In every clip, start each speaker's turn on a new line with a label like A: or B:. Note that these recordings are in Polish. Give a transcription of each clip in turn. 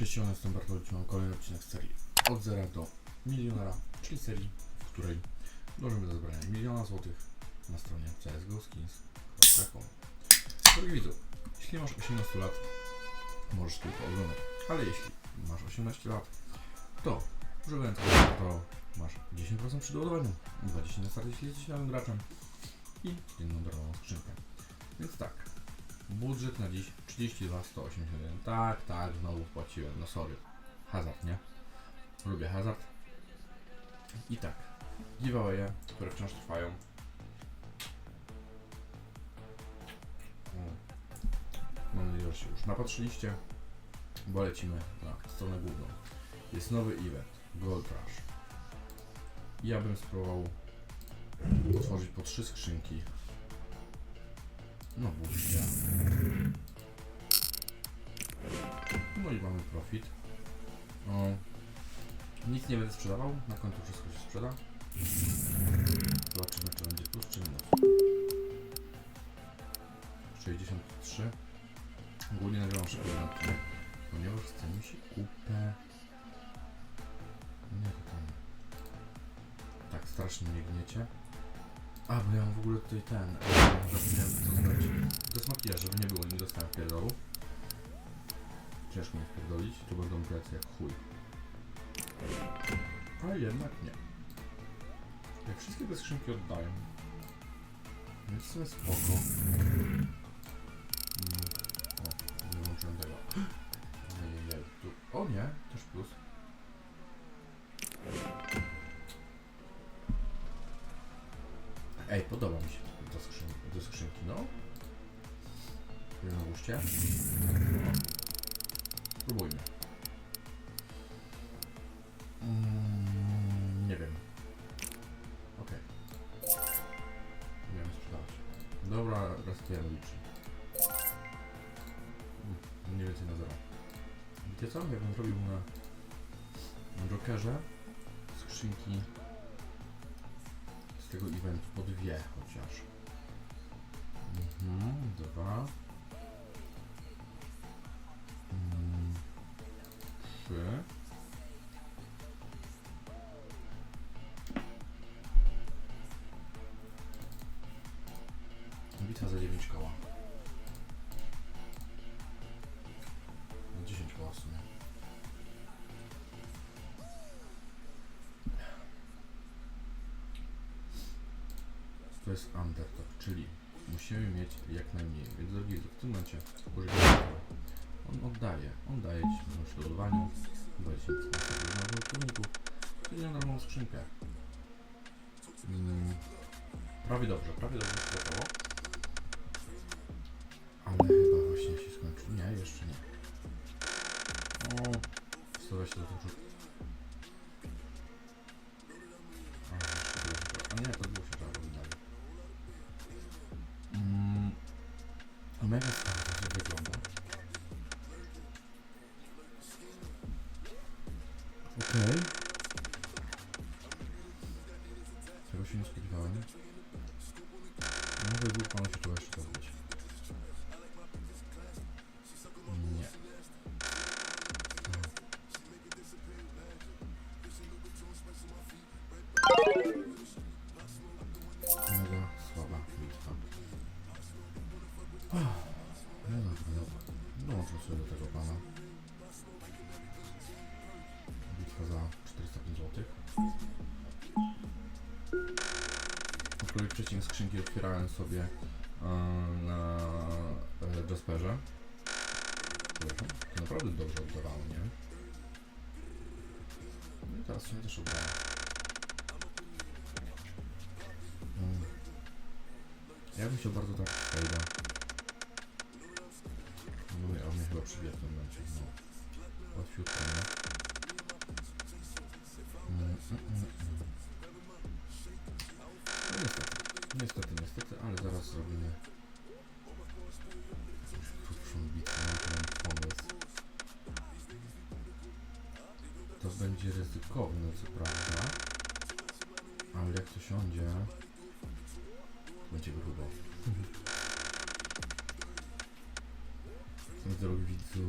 A: Cześć, ja jestem Bartolomeusz, mam kolejny odcinek serii od zera do milionera, czyli serii, w której dążymy do zebrania miliona złotych na stronie csgoskins.com Drogi widzu, jeśli masz 18 lat, możesz tylko oglądać, ale jeśli masz 18 lat, to używając to masz 10% przy doładowaniu, 20 na start, jeśli jesteś nowym graczem i jedną darmową skrzynkę. Więc tak, Budżet na dziś 32 181. Tak, tak, znowu wpłaciłem. No sorry. Hazard, nie? Lubię hazard. I tak. Giveawaye, które wciąż trwają. O. Mam nadzieję, że się już napatrzyliście, bo lecimy na stronę główną. Jest nowy event, Gold Rush. Ja bym spróbował otworzyć po trzy skrzynki no buździa. No i mamy profit. O, nic nie będę sprzedawał, na końcu wszystko się sprzeda. Zobaczymy czy będzie plus czy minus. 63. Ogólnie nagrywam szybko ten odcinek, ponieważ chce mi się kupę. Nie to tam. Tak strasznie mnie gniecie. A, bo ja mam w ogóle tutaj ten. Zapomniałem to znać. To jest makijaż, żeby nie było, nie dostałem pierdolu. Ciężko mnie wpierdolić, to będą plecy jak chuj. A jednak nie. Jak wszystkie te skrzynki oddają. Więc jest spoko. Mm. O, nie włączyłem tego. Ojej, tu. O nie, też plus. Ej, podoba mi się ta skrzynka, te skrzynki, no. Jednoguście. Spróbujmy. Mm, nie wiem. Okej. Nie wiem sprzedawać. Dobra, resetujemy liczy. Mm, Mniej więcej na zero. Wiecie co? Ja bym zrobił na, Jokerze skrzynki tego eventu po dwie chociaż. Mhm, dwa. To jest underdog, czyli musimy mieć jak najmniej. Więc drogi widzu, w tym momencie tego. On oddaje, on daje Ci daje Ci informacje na użytkowników, czyli na darmową skrzynkę. Mm, prawie dobrze, prawie dobrze sprawdzało. Ale chyba właśnie się skończył. Nie, jeszcze nie. O, 120 za dużo. A, jeszcze było się A nie, to otwierałem sobie na e, Jasperze. Przepraszam, naprawdę dobrze oddawało, nie? No i teraz się też udało. Mm. Ja bym chciał bardzo tak fejda. No ja mnie chyba przybija w tym momencie. No. Łatwiutko, nie? Mm, mm, mm, niestety, niestety, ale zaraz zrobimy pomysł. To będzie ryzykowne, co prawda, ale jak to siądzie, będzie grubo. Drogi widzu,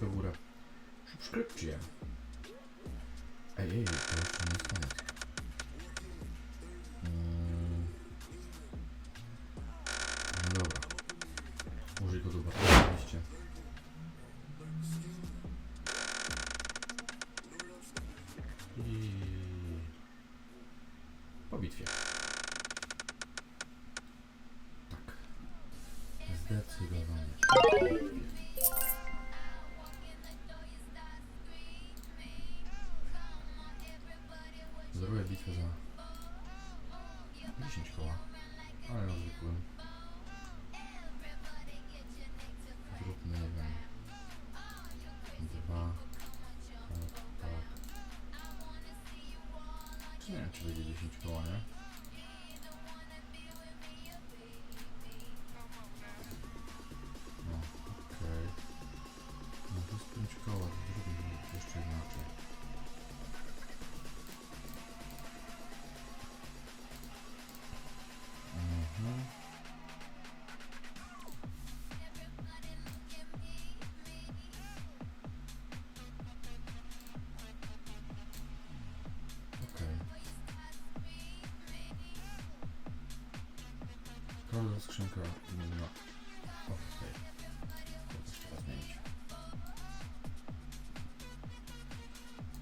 A: w górę. Subskrypcję. Ej, ej, to jeszcze nie jest koniec. Mm. No dobra. Użyj go do bardzo oczywiście. Nie wiem, czy będzie 10 koła, nie? Kolor skrzynka inna. Okej. To też trzeba zmienić.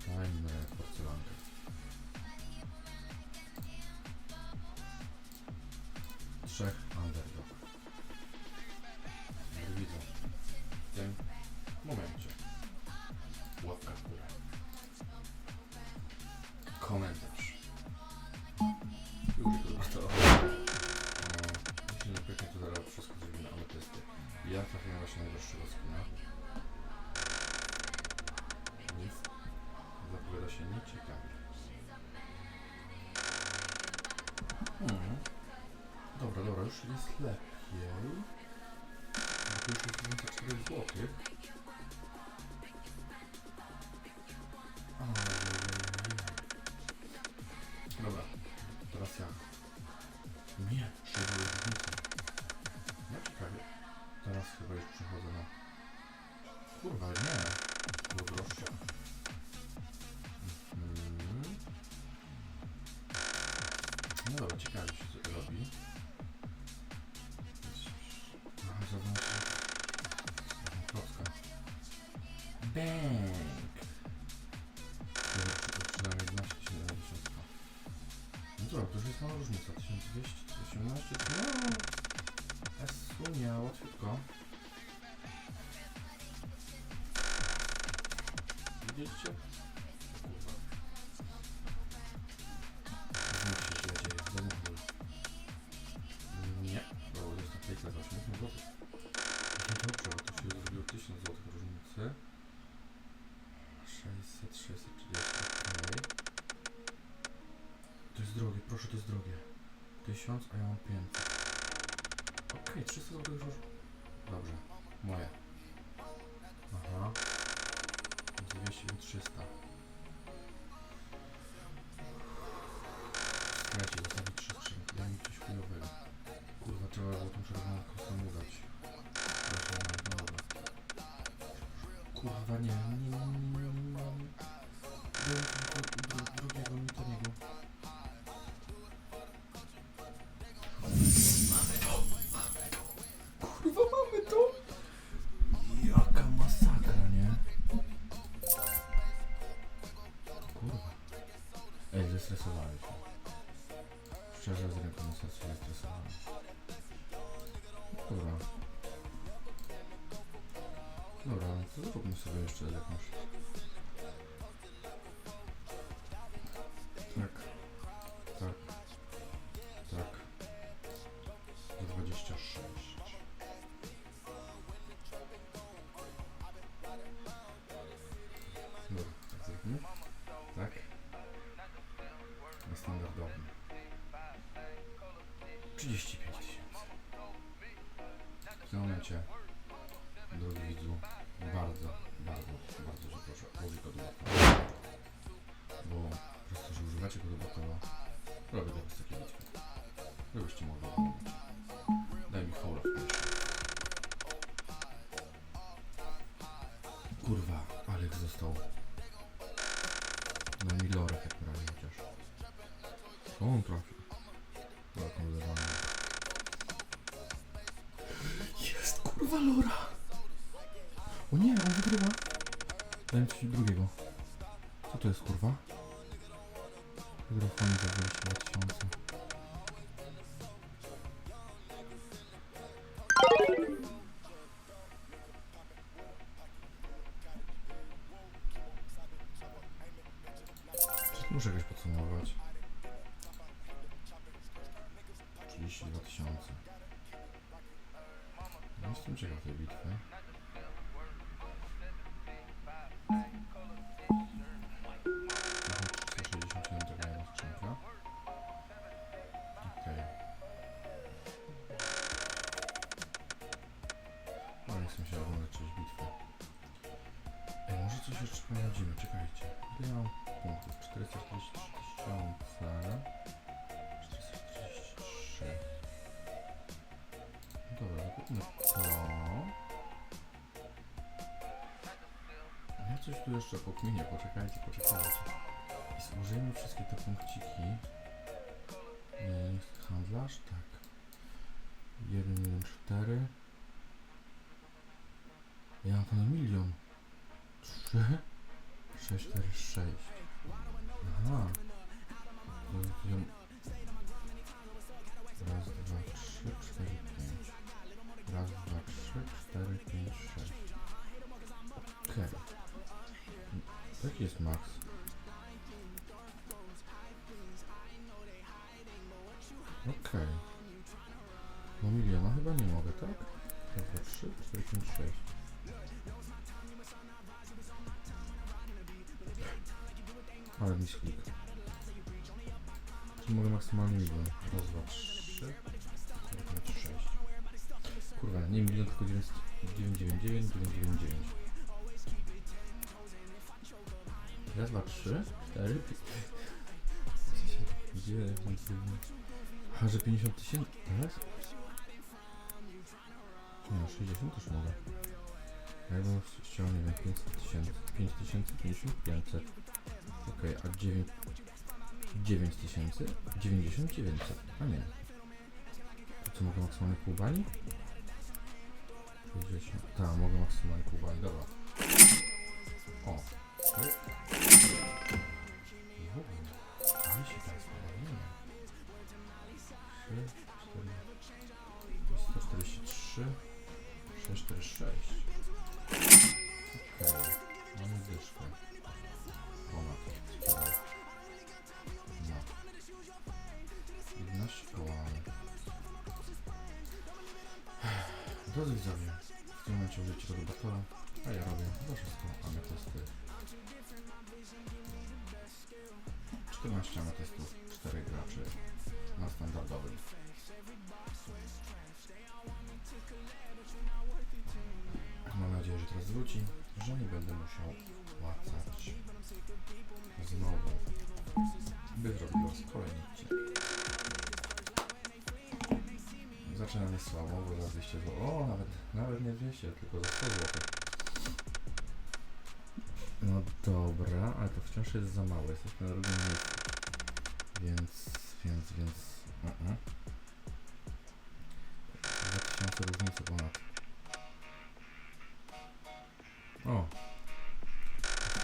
A: Dajmy porcelankę. Trzech Dobra, dobra, już jest lepiej. To już jest 24 zł. Dobra, teraz ja. Nie, różnicę. No ciekawie. Teraz chyba już przechodzę na... Kurwa, nie. Było droższe. Mhm. No dobra, ciekawie się co robi. To przynajmniej 11 70. No dobra, to już jest mała różnica. 1218, no... Esunia, łatwiutko. Widzieliście? Zestresowałem się. Szczerze, z ręką na sercu zestresowałem. Dobra. Dobra, to zróbmy sobie jeszcze jakąś. 35 tysięcy. W tym momencie, drogi widzu, bardzo, bardzo, bardzo Cię proszę, użyj kodu Batola. Bo przez to, że używacie kodu Batola, robię dla Was takie bitwy. Żebyście mogli. Daj mi hola w pierwszy. Kurwa, zostało. No milorek jak prawie chociaż. O, on trafił. Kurwa lora! O nie, on wygrywa. Mi coś drugiego. Co to jest kurwa? Fani za 22 tysiące. Nie się oglądać część bitwy. Ej, może coś jeszcze sprawdzimy, czekajcie. Ile ja mam punktów? 443 tysiące. 443. Dobra, zapewne to. Ja coś tu jeszcze pokminię, poczekajcie, poczekajcie. I zużyjmy wszystkie te punkciki. Handlarz, tak. 1, 1, 4. Ja mam to na milion. 3, 6, 4, 6. Aha. Ja... Raz, dwa, trzy, cztery, pięć. Raz, dwa, trzy, cztery, pięć, sześć. Okej. Jaki jest max? Okej. No miliona chyba nie mogę, tak? Raz, dwa, trzy, cztery, pięć, sześć. Ale mi sklik. Czy mogę maksymalnie milion? Raz, dwa, trzy, pięć, sześć. Kurwa, nie milion, tylko 999, 999. Raz, dwa, trzy, cztery, pięć. Dziewięć. A, że 50 tysięcy teraz? Nie, 60 też mogę. Ja bym chciał, nie wiem, 500 tysięcy. 5 tysięcy, 50, 500. Okej, a 9... 9 tysięcy? 90, 900. A nie. To co, mogę maksymalnie pół bani? 50. Tak, mogę maksymalnie pół bani, dobra. O. Ale się teraz pobawimy. 3, 4, 143, 646. Drodzy widzowie, w tym momencie użyjcie tego batola, a ja robię za wszystko ametysty. 14 ametystów, 4 graczy na standardowym. Mam nadzieję, że teraz wróci, że nie będę musiał płacać znowu, by zrobił raz kolejny odcinek. Zaczynam jest słabo, bo za 200 zł. O, nawet, nawet nie 200, tylko za 100 zł. No dobra, ale to wciąż jest za mało, jesteśmy na drugim miejscu. Więc, więc, więc... Uh -uh. 2000 różnicy ponad. O!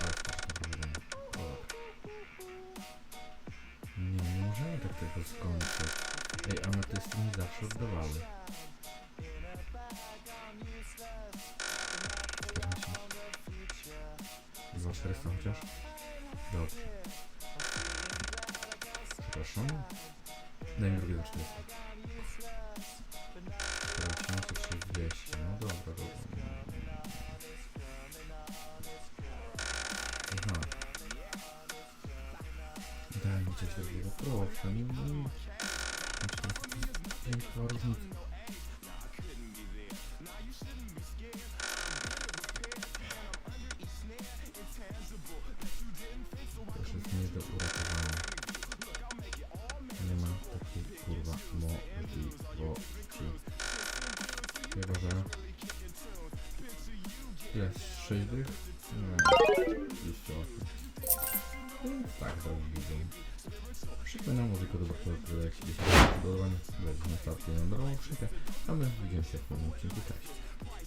A: Ale. Dobra. Nie, nie możemy tak tego skończyć. Ej, ametysty mi zawsze oddawały. 14. 2400 chociaż? Dobrze. Przepraszam. Daj mi drugie za 400. 4600. No dobra, dobra. Daj mi coś takiego, proszę. Nie, nie. Większa różnica. Też jest nie do. Nie ma takiej kurwa możliwości. Chyba, że... Jest 6 dych? Tak, to widzę. Przypominam o tylko do jak gdzieś podobanie, brać na start na darmową skrzynkę, a my widzimy się w nowym odcinku. Cześć!